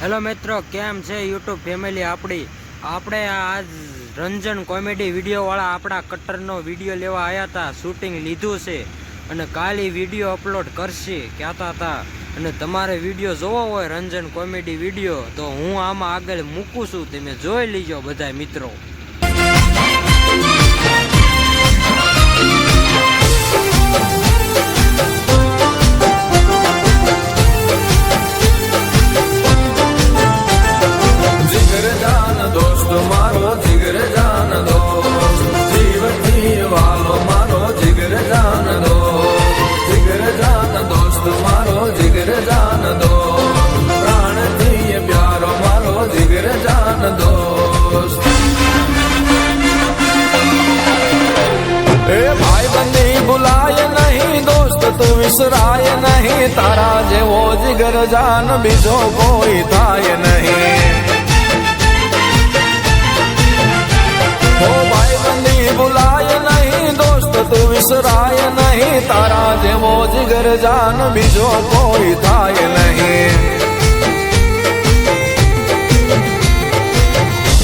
Hello મિત્રો, કેમ છે યુટ્યુબ ફેમિલી આપણી? આપણે આજ રંજન કોમેડી વિડીયોવાળા આપણા કટ્ટરનો વીડિયો લેવા આવ્યા હતા શૂટિંગ લીધું છે. અને કાલે વીડિયો અપલોડ કરશે, કહેતા હતા અને તમારે વીડિયો જોવો હોય રંજન કોમેડી વીડિયો, તો હું આમાં આગળ મૂકું છું, તમે જોઈ લીજો બધા મિત્રો. દોસ્ત તું વિસરાય નહીં તારા જેવો જીગર જાન બીજો કોઈ થાય નહીં હો ભાઈ બંદી ભૂલાય નહીં દોસ્ત તું વિસરાય નહીં તારા જેવો જીગર જાન બીજો કોઈ થાય નહીં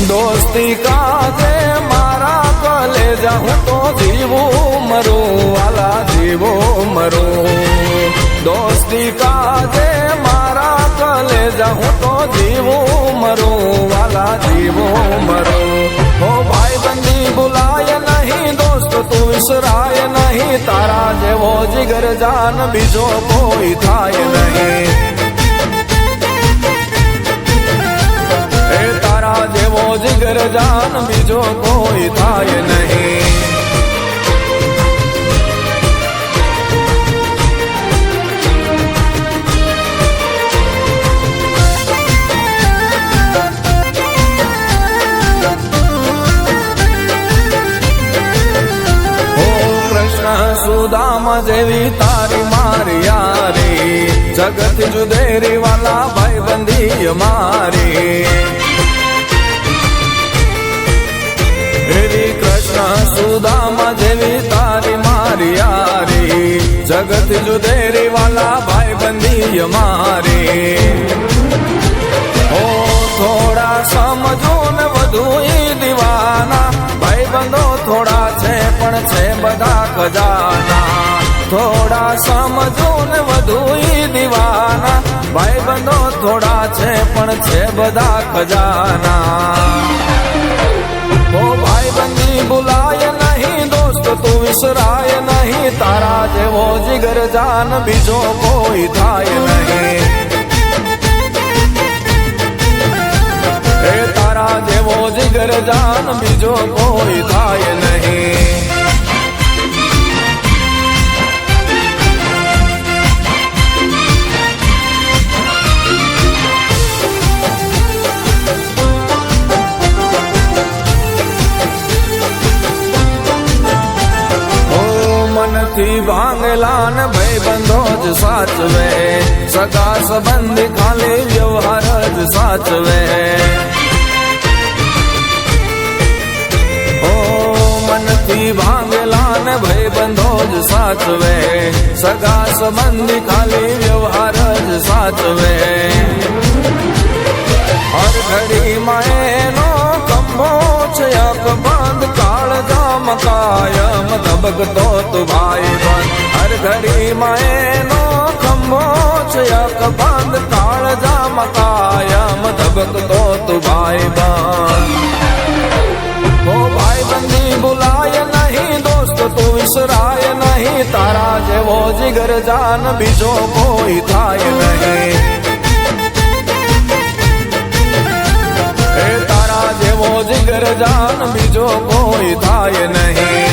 દોસ્તી કાજે વિસરાય નહીં, તારા જેવો જીગર જાન બીજો કોઈ થાય નહીં. એ તારા જેવો જીગર જાન બીજો કોઈ થાય નહીં. સુદામા જેવી તારી મારી યારી, જગત જુદેરી વાલા ભાઈ બંધી મારી. એવી કૃષ્ણ સુદામા જેવી તારી મારી યારી, જગત જુદેરી વાલા ભાઈ બંધી મારી. ઓ થોડા સમજો ને વધુ દીવાના ભાઈ બંધો થોડા છે પણ છે બધા ખજાના. થોડા સમજો ને વધુ દીવાના. ભાઈ બંધો થોડા છે, પણ છે બધા ખજાના. ઓ ભાઈ બંધી બોલાય નહીં દોસ્ત, તું વિસરાય નહીં. તારા જેવો જીગર જાન બીજો કોઈ થાય મનથી ભાંગેલા ને ભાઈ બંધો જ સાચવે. સગા સંબંધ ખાલી વ્યવહાર જ સાચવે. ઓ મનથી ભાંગેલા ને ભાઈ બંધો જ સાચવે. સગા સંબંધ ખાલી વ્યવહાર જ સાચવે. હર ઘડી એનો કંભો છે અકબંધ કાળ જામ કાયમ ધબકતો ભાઈ ઘડીમાં એનો ખંભો છે અકબંધ કાળ જામ કાયમ ધબકતો તું ભાઈ બંધ ઓ ભાઈ બંધી બોલાય નહીં દોસ્ત, તું વિસરાય નહીં, તારા જેવો જીગર જાન બીજો કોઈ થાય નહીં. તારા જેવો જીગર જાન બીજો કોઈ થાય નહીં.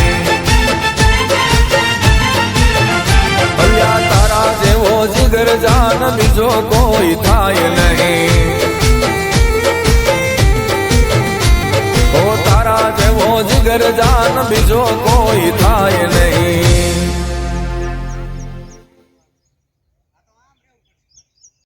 જાન બીજો કોઈ થાય નહીં ઓ તારા જેવો જીગર જાન બીજો કોઈ થાય